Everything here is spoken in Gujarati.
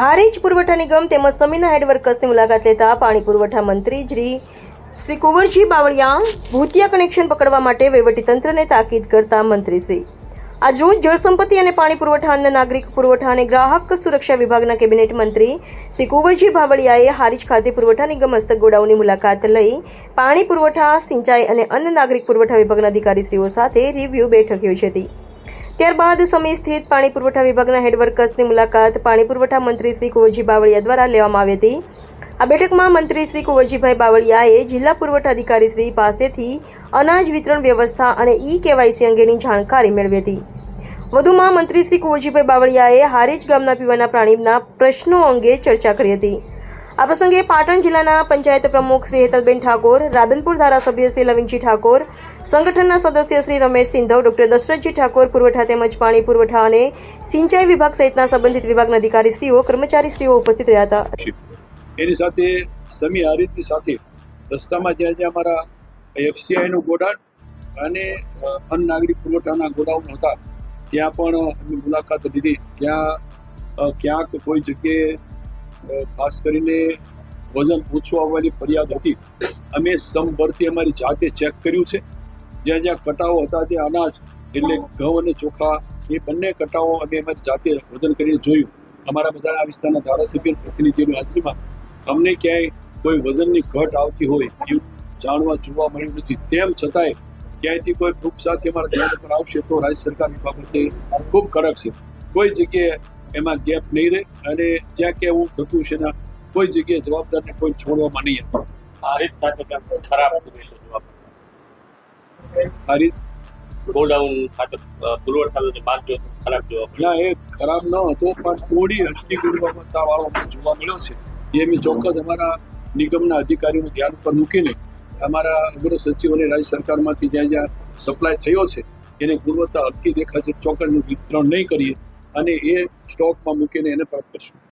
હારીજ પુરવઠા નિગમ તેમજ સમીના હેડ વર્કર્સની મુલાકાત લેતા પાણી પુરવઠા મંત્રી શ્રી શ્રી કુંવરજી બાવળિયા ભૂતિયા કનેક્શન પકડવા માટે વહીવટીતંત્રને તાકીદ કરતા મંત્રીશ્રી આજરોજ જળસંપત્તિ અને પાણી પુરવઠા અન્ન, નાગરિક પુરવઠા અને ગ્રાહક સુરક્ષા વિભાગના કેબિનેટ મંત્રી શ્રી કુંવરજી બાવળિયાએ હારીજ ખાતે પુરવઠા નિગમ હસ્તક ગોડાઉનની મુલાકાત લઈ પાણી પુરવઠા, સિંચાઈ અને અન્ન, નાગરિક પુરવઠા વિભાગના અધિકારીશ્રીઓ સાથે રિવ્યુ બેઠક યોજી હતી. ત્યારબાદ સમી સ્થિત પાણી પુરવઠા વિભાગના હેડ વર્કર્સની મુલાકાત પાણી પુરવઠા મંત્રી શ્રી કુંવરજી બાવળિયા દ્વારા લેવામાં આવી હતી. આ બેઠકમાં મંત્રી શ્રી કુંવરજીભાઈ બાવળિયાએ જિલ્લા પુરવઠા અધિકારી શ્રી પાસેથી અનાજ વિતરણ વ્યવસ્થા અને ઈ કેવાયસી અંગેની જાણકારી મેળવી હતી. વધુમાં મંત્રી શ્રી કુંવરજીભાઈ બાવળિયાએ હારીજ ગામના પીવાના પ્રાણીના પ્રશ્નો અંગે ચર્ચા કરી હતી. આ પ્રસંગે પાટણ જિલ્લાના પંચાયત પ્રમુખ શ્રી હેતલબેન ઠાકોર, રાધનપુર ધારાસભ્ય શ્રી લવિંગજી ઠાકોર સંગઠનના સદસ્ય શ્રી રમેશ સિંધવ, ડોક્ટર દશરથજી ઠાકોર, પુરવઠા તેમજ પાણી પુરવઠા અને સિંચાઈ વિભાગ સહિતના સંબંધિત વિભાગના અધિકારીશ્રીઓ, કર્મચારીશ્રીઓ ઉપસ્થિત રહ્યા હતા. એની સાથે સમી આ સાથે રસ્તામાં જ્યાં જ્યાં અમારા એફસીઆઈનું ગોડાઉન અને અન્ન નાગરિક પુરવઠાના ગોડાઉન હતા, ત્યાં પણ અમે મુલાકાત લીધી. ત્યાં ક્યાંક કોઈ જગ્યાએ ખાસ કરીને વજન ઓછું આવવાની ફરિયાદ હતી. અમે સમભરથી અમારી જાતે ચેક કર્યું છે. જ્યાં જ્યાં કટાવો હતા ત્યાં અનાજ એટલે ઘઉં અને ચોખા એ બંને કટાવો અમે અમારી જાતે વજન કરીને જોયું. અમારા બધા આ વિસ્તારના ધારાસભ્ય પ્રતિનિધિઓની હાજરીમાં અમને ક્યાંય કોઈ વજનની ઘટ આવતી હોય એવું જાણવા જોવા મળ્યું નથી. તેમ છતાંય ક્યાંયથી કોઈ ગ્રુપ સાથે અમારા ધ્યાન પર આવશે તો રાજ્ય સરકારની બાબતે ખૂબ કડક છે. કોઈ જગ્યાએ એમાં ગેપ નહીં રહે અને જ્યાં ક્યાં એવું થતું છે ના કોઈ જગ્યાએ જવાબદારને કોઈ છોડવામાં નહીં આવે. આ રીત ખરાબ કામ ખરાબ રીત ગોડાઉન ખાતે પુરવઠાનો જે માલ ખરાબ જોવા ના એ ખરાબ ન હતો પણ થોડી હલકી ગુણવત્તા વાળો અમને જોવા મળ્યો છે. એ અમે ચોક્કસ અમારા નિગમના અધિકારીઓનું ધ્યાન પર મૂકીને અમારા અગ્ર સચિવ રાજ્ય સરકારમાંથી જ્યાં જ્યાં સપ્લાય થયો છે એને ગુણવત્તા હલકી દેખાશે ચોક્કસનું વિતરણ નહીં કરીએ અને એ સ્ટોકમાં મૂકીને એને પરત કરશું.